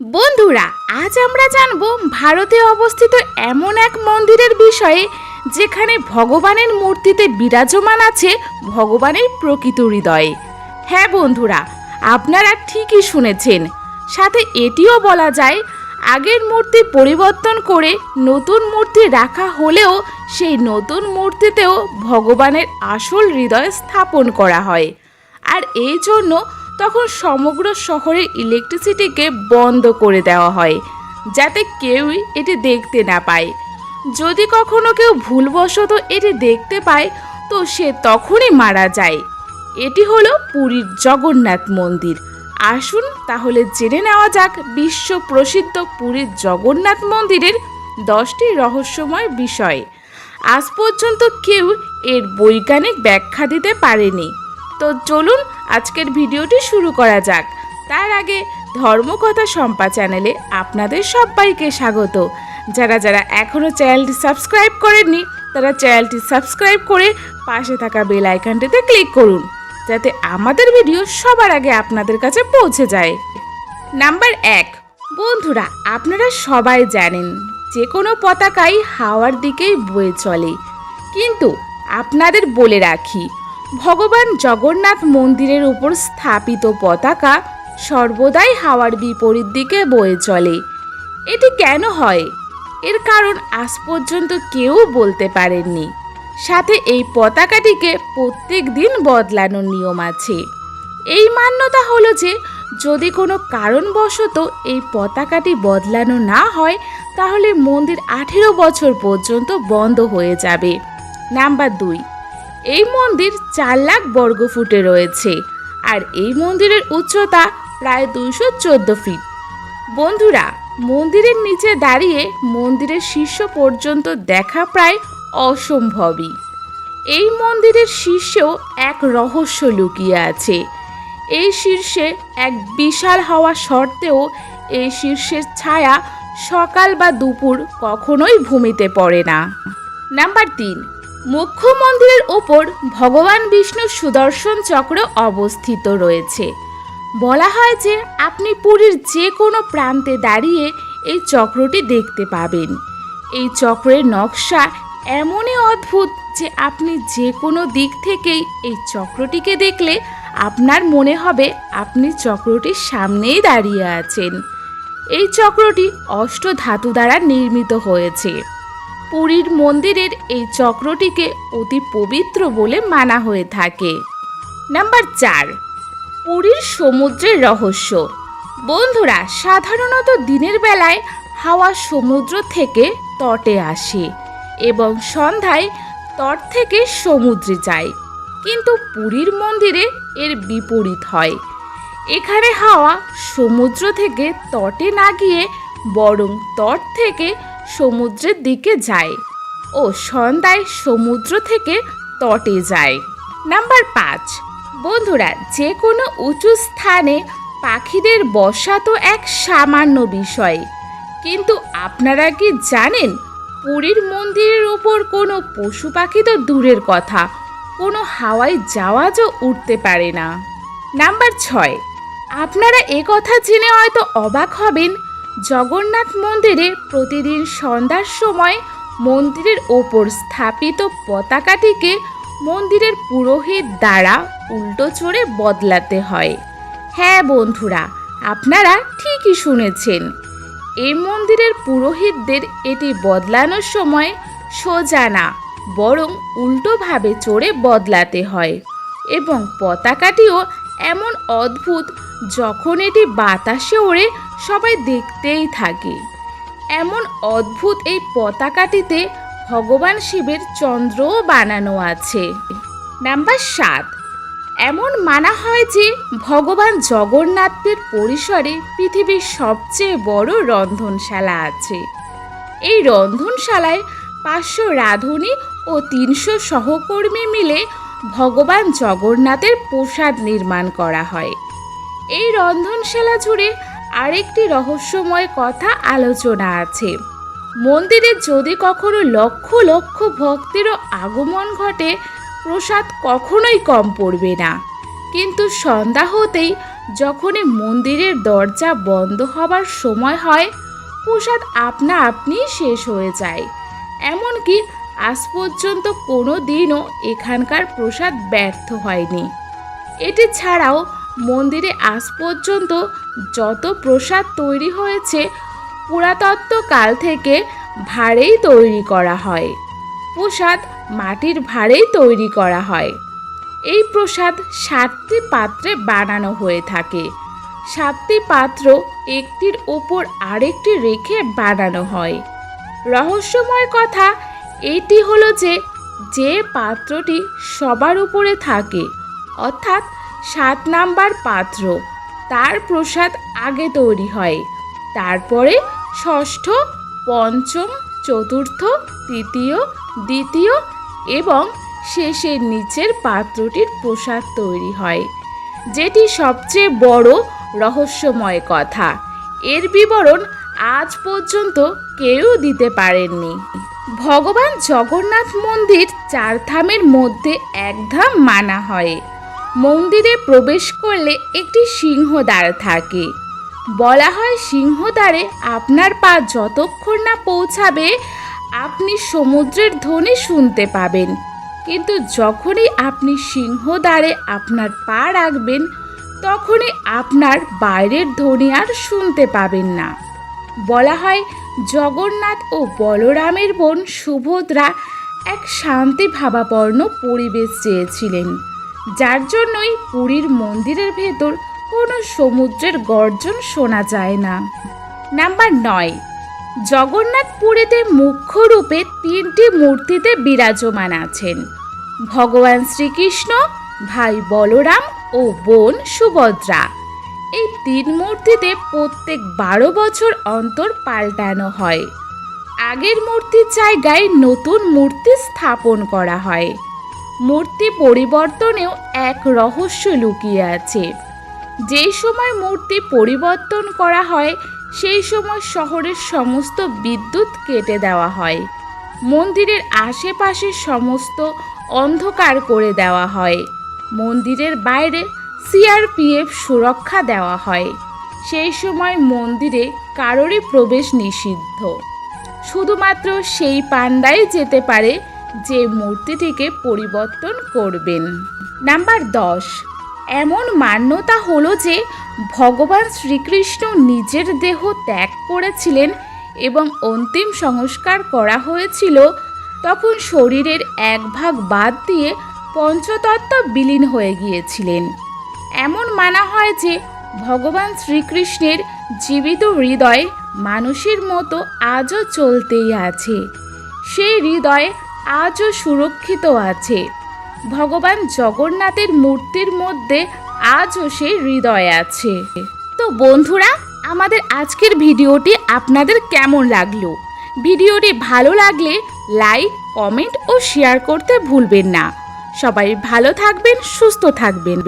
বন্ধুরা, আজ আমরা জানব ভারতে অবস্থিত এমন এক মন্দিরের বিষয়ে, যেখানে ভগবানের মূর্তিতে বিরাজমান আছে ভগবানের প্রকৃত হৃদয়। হ্যাঁ বন্ধুরা, আপনারা ঠিকই শুনেছেন। সাথে এটিও বলা যায়, আগের মূর্তি পরিবর্তন করে নতুন মূর্তি রাখা হলেও সেই নতুন মূর্তিতেও ভগবানের আসল হৃদয় স্থাপন করা হয়। আর এই জন্য তখন সমগ্র শহরের ইলেকট্রিসিটিকে বন্ধ করে দেওয়া হয়, যাতে কেউই এটি দেখতে না পায়। যদি কখনো কেউ ভুলবশত এটি দেখতে পায়, তো সে তখনই মারা যায়। এটি হলো পুরীর জগন্নাথ মন্দির। আসুন তাহলে জেনে নেওয়া যাক বিশ্ব প্রসিদ্ধ পুরীর জগন্নাথ মন্দিরের দশটি রহস্যময় বিষয়। আজ পর্যন্ত কেউ এর বৈজ্ঞানিক ব্যাখ্যা দিতে পারেনি। তো চলুন আজকের ভিডিওটি শুরু করা যাক। তার আগে ধর্মকথা সম্পা চ্যানেলে আপনাদের সবাইকে স্বাগত। যারা যারা এখনও চ্যানেলটি সাবস্ক্রাইব করেননি, তারা চ্যানেলটি সাবস্ক্রাইব করে পাশে থাকা বেল আইকনটিতে ক্লিক করুন, যাতে আমাদের ভিডিও সবার আগে আপনাদের কাছে পৌঁছে যায়। নাম্বার এক, বন্ধুরা, আপনারা সবাই জানেন যে কোনো পতাকাই হাওয়ার দিকেই বয়ে চলে। কিন্তু আপনাদের বলে রাখি ভগবান জগন্নাথ মন্দিরের উপর স্থাপিত পতাকা সর্বদাই হাওয়ার বিপরীত দিকে বয়ে চলে। এটি কেন হয়? এর কারণ আজ পর্যন্ত কেউ বলতে পারেননি। সাথে এই পতাকাটিকে প্রত্যেক দিন বদলানোর নিয়ম আছে। এই মান্যতা হলো যে, যদি কোনো কারণবশত এই পতাকাটি বদলানো না হয়, তাহলে মন্দির আঠেরো বছর পর্যন্ত বন্ধ হয়ে যাবে। নাম্বার দুই এই মন্দির চার লাখ বর্গফুটে রয়েছে, আর এই মন্দিরের উচ্চতা প্রায় দুইশো চোদ্দ ফিট। বন্ধুরা, মন্দিরের নিচে দাঁড়িয়ে মন্দিরের শীর্ষ পর্যন্ত দেখা প্রায় অসম্ভবই। এই মন্দিরের শীর্ষেও এক রহস্য লুকিয়ে আছে। এই শীর্ষে এক বিশাল হওয়া সত্ত্বেও এই শীর্ষের ছায়া সকাল বা দুপুর কখনোই ভূমিতে পড়ে না। নাম্বার তিন মুখ্য মন্দিরের ওপর ভগবান বিষ্ণুর সুদর্শন চক্র অবস্থিত রয়েছে। বলা হয় যে, আপনি পুরীর যে কোনো প্রান্তে দাঁড়িয়ে এই চক্রটি দেখতে পাবেন। এই চক্রের নকশা এমনই অদ্ভুত যে, আপনি যে কোনো দিক থেকেই এই চক্রটিকে দেখলে আপনার মনে হবে আপনি চক্রটির সামনেই দাঁড়িয়ে আছেন। এই চক্রটি অষ্ট ধাতু দ্বারা নির্মিত হয়েছে। পুরীর মন্দিরের এই চক্রটিকে অতি পবিত্র বলে মানা হয়ে থাকে। নাম্বার চার, পুরীর সমুদ্রের রহস্য। বন্ধুরা, সাধারণত দিনের বেলায় হাওয়া সমুদ্র থেকে তটে আসে এবং সন্ধ্যায় তট থেকে সমুদ্রে যায়। কিন্তু পুরীর মন্দিরে এর বিপরীত হয়। এখানে হাওয়া সমুদ্র থেকে তটে না গিয়ে বরং তট থেকে সমুদ্রের দিকে যায় ও সন্ধ্যায় সমুদ্র থেকে তটে যায়। নাম্বার পাঁচ। বন্ধুরা যে কোনো উঁচু স্থানে পাখিদের বসা তো এক সামান্য বিষয়। কিন্তু আপনারা কি জানেন পুরীর মন্দিরের ওপর কোনো পশু পাখি তো দূরের কথা, কোনো হাওয়ায় জাহাজও উঠতে পারে না। নাম্বার ছয়। আপনারা এ কথা জেনে হয়তো অবাক হবেন জগন্নাথ মন্দিরে প্রতিদিন সন্ধ্যার সময় মন্দিরের ওপর স্থাপিত পতাকাটিকে মন্দিরের পুরোহিত দ্বারা উল্টো চড়ে বদলাতে হয়। হ্যাঁ বন্ধুরা, আপনারা ঠিকই শুনেছেন। এই মন্দিরের পুরোহিতদের এটি বদলানোর সময় সোজা না, বরং উল্টোভাবে চড়ে বদলাতে হয় এবং পতাকাটিও এমন অদ্ভুত যখন এটি বাতাসে ওড়ে, সবাই দেখতেই থাকে। এমন অদ্ভুত এই পতাকাটিতে ভগবান শিবের চন্দ্রও বানানো আছে। নাম্বার সাত। এমন মানা হয় যে, ভগবান জগন্নাথের পরিসরে পৃথিবীর সবচেয়ে বড় রন্ধনশালা আছে। এই রন্ধনশালায় পাঁচশো রাঁধুনি ও তিনশো সহকর্মী মিলে ভগবান জগন্নাথের প্রসাদ নির্মাণ করা হয়। এই রন্ধনশালা জুড়ে আরেকটি রহস্যময় কথা আলোচনা আছে। মন্দিরে যদি কখনো লক্ষ লক্ষ ভক্তেরও আগমন ঘটে, প্রসাদ কখনোই কম পড়বে না। কিন্তু সন্ধ্যা হতেই যখনই মন্দিরের দরজা বন্ধ হবার সময় হয়, প্রসাদ আপনা আপনি শেষ হয়ে যায়। এমনকি আজ পর্যন্ত কোনো দিনও এখানকার প্রসাদ ব্যর্থ হয়নি। এটি ছাড়াও মন্দিরে আজ পর্যন্ত যত প্রসাদ তৈরি হয়েছে, পুরাতত্ত্ব কাল থেকে ভাড়েই তৈরি করা হয়। প্রসাদ মাটির ভাড়েই তৈরি করা হয়। এই প্রসাদ সাতটি পাত্রে বানানো হয়ে থাকে। সাতটি পাত্র একটির ওপর আরেকটি রেখে বানানো হয়। রহস্যময় কথা এটি হলো যে যে পাত্রটি সবার উপরে থাকে, অর্থাৎ সাত নাম্বার পাত্র। তার প্রসাদ আগে তৈরি হয়। তারপরে ষষ্ঠ, পঞ্চম, চতুর্থ, তৃতীয়, দ্বিতীয় এবং শেষের নিচের পাত্রটির প্রসাদ তৈরি হয়। যেটি সবচেয়ে বড় রহস্যময় কথা। এর বিবরণ আজ পর্যন্ত কেউ দিতে পারেননি। ভগবান জগন্নাথ মন্দির চার ধামের মধ্যে এক ধাম মানা হয়। মন্দিরে প্রবেশ করলে একটি সিংহদ্বার থাকে। বলা হয় সিংহদ্বারে আপনার পা যতক্ষণ না পৌঁছাবে, আপনি সমুদ্রের ধ্বনি শুনতে পাবেন। কিন্তু যখনই আপনি সিংহদ্বারে আপনার পা রাখবেন, তখনই আপনার বাইরের ধ্বনি আর শুনতে পাবেন না। বলা হয় জগন্নাথ ও বলরামের বোন সুভদ্রা এক শান্তি ভাবাপর্ণ পরিবেশ চেয়েছিলেন। যার জন্যই পুরীর মন্দিরের ভেতর কোনো সমুদ্রের গর্জন শোনা যায় না। নাম্বার নয়, জগন্নাথপুরীতে মুখ্য রূপে তিনটি মূর্তিতে বিরাজমান আছেন। ভগবান শ্রীকৃষ্ণ, ভাই বলরাম ও বোন সুভদ্রা। এই তিন মূর্তিতে প্রত্যেক বারো বছর অন্তর পাল্টানো হয়। আগের মূর্তির জায়গায় নতুন মূর্তি স্থাপন করা হয়। মূর্তি পরিবর্তনেও এক রহস্য লুকিয়ে আছে। যেই সময় মূর্তি পরিবর্তন করা হয়, সেই সময় শহরের সমস্ত বিদ্যুৎ কেটে দেওয়া হয়। মন্দিরের আশেপাশের সমস্ত অন্ধকার করে দেওয়া হয়। মন্দিরের বাইরে সিআরপিএফ সুরক্ষা দেওয়া হয়। সেই সময় মন্দিরে কারোরই প্রবেশ নিষিদ্ধ। শুধুমাত্র সেই পান্ডাই যেতে পারে যে মূর্তিটিকে পরিবর্তন করবেন। নাম্বার দশ, এমন মান্যতা হলো যে ভগবান শ্রীকৃষ্ণ নিজের দেহ ত্যাগ করেছিলেন এবং অন্তিম সংস্কার করা হয়েছিল, তখন শরীরের এক ভাগ বাদ দিয়ে পঞ্চতত্ত্ব বিলীন হয়ে গিয়েছিলেন। এমন মানা হয় যে ভগবান শ্রীকৃষ্ণের জীবিত হৃদয় মানুষের মতো আজও চলতেই আছে। সেই হৃদয় আজও সুরক্ষিত আছে। ভগবান জগন্নাথের মূর্তির মধ্যে আজও সেই হৃদয় আছে। তো বন্ধুরা, আমাদের আজকের ভিডিওটি আপনাদের কেমন লাগল? ভিডিওটি ভালো লাগলে লাইক, কমেন্ট ও শেয়ার করতে ভুলবেন না। সবাই ভালো থাকবেন, সুস্থ থাকবেন।